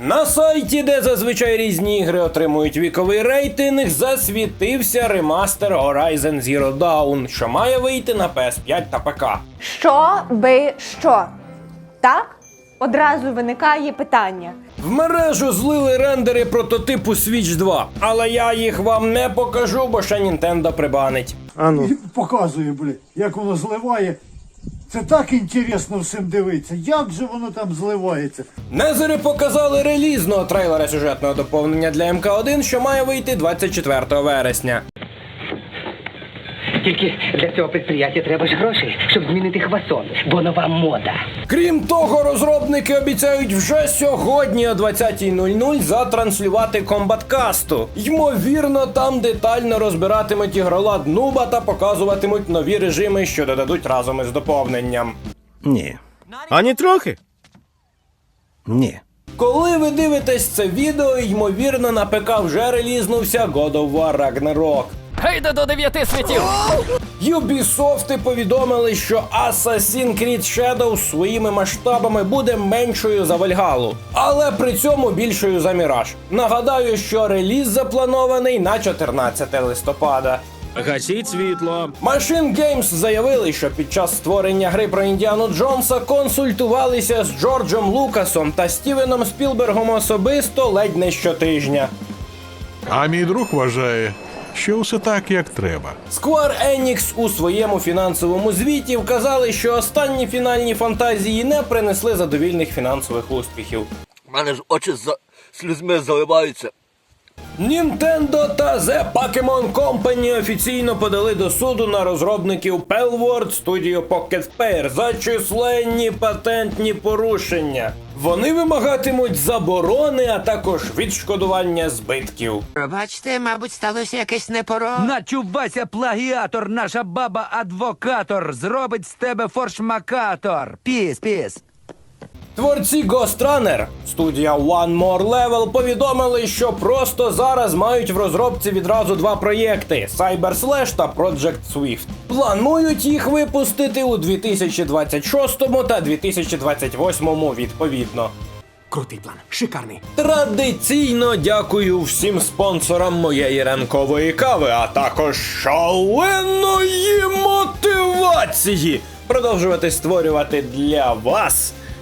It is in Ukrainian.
На сайті, де зазвичай різні ігри отримують віковий рейтинг, засвітився ремастер Horizon Zero Dawn, що має вийти на PS5 та ПК. Що би що? Так? Одразу виникає питання. В мережу злили рендери прототипу Switch 2, але я їх вам не покажу, бо ще Nintendo прибанить. Ану. показує, блядь, як воно зливає. Це так інтересно всім дивитися. Як же воно там зливається? Незери показали релізного трейлера сюжетного доповнення для МК1, що має вийти 24 вересня. Тільки для цього підприємства треба ж грошей, щоб змінити хвасон, бо нова мода. Крім того, розробники обіцяють вже сьогодні о 20.00 затранслювати комбаткасту. Ймовірно, там детально розбиратимуть ігролад нуба та показуватимуть нові режими, що додадуть разом із доповненням. Ні. Ані трохи. Ні. Коли ви дивитесь це відео, ймовірно, на ПК вже релізнувся God of War Ragnarok. Гайда до дев'яти світів! Ubisoft повідомили, що Assassin's Creed Shadow своїми масштабами буде меншою за Вальгалу, але при цьому більшою за Міраж. Нагадаю, що реліз запланований на 14 листопада. Гасіть світло. Machine Games заявили, що під час створення гри про Індіану Джонса консультувалися з Джорджем Лукасом та Стівеном Спілбергом особисто ледь не щотижня. А мій друг вважає, що все так, як треба. Square Enix у своєму фінансовому звіті вказали, що останні фінальні фантазії не принесли задовільних фінансових успіхів. У мене ж очі за слізьми заливаються. Nintendo та The Pokemon Company офіційно подали до суду на розробників Palworld Studio Pocket Pair за численні патентні порушення. Вони вимагатимуть заборони, а також відшкодування збитків. Пробачте, мабуть, сталося якесь непоро. Начувайся, плагіатор, наша баба адвокатор, зробить з тебе форшмакатор. Піс, піс. Творці Ghost Runner, студія One More Level, повідомили, що просто зараз мають в розробці відразу два проєкти: Cyber Slash та Project Swift. Планують їх випустити у 2026 та 2028 відповідно. Крутий план, шикарний. Традиційно дякую всім спонсорам моєї ранкової кави, а також шаленої мотивації продовжувати створювати для вас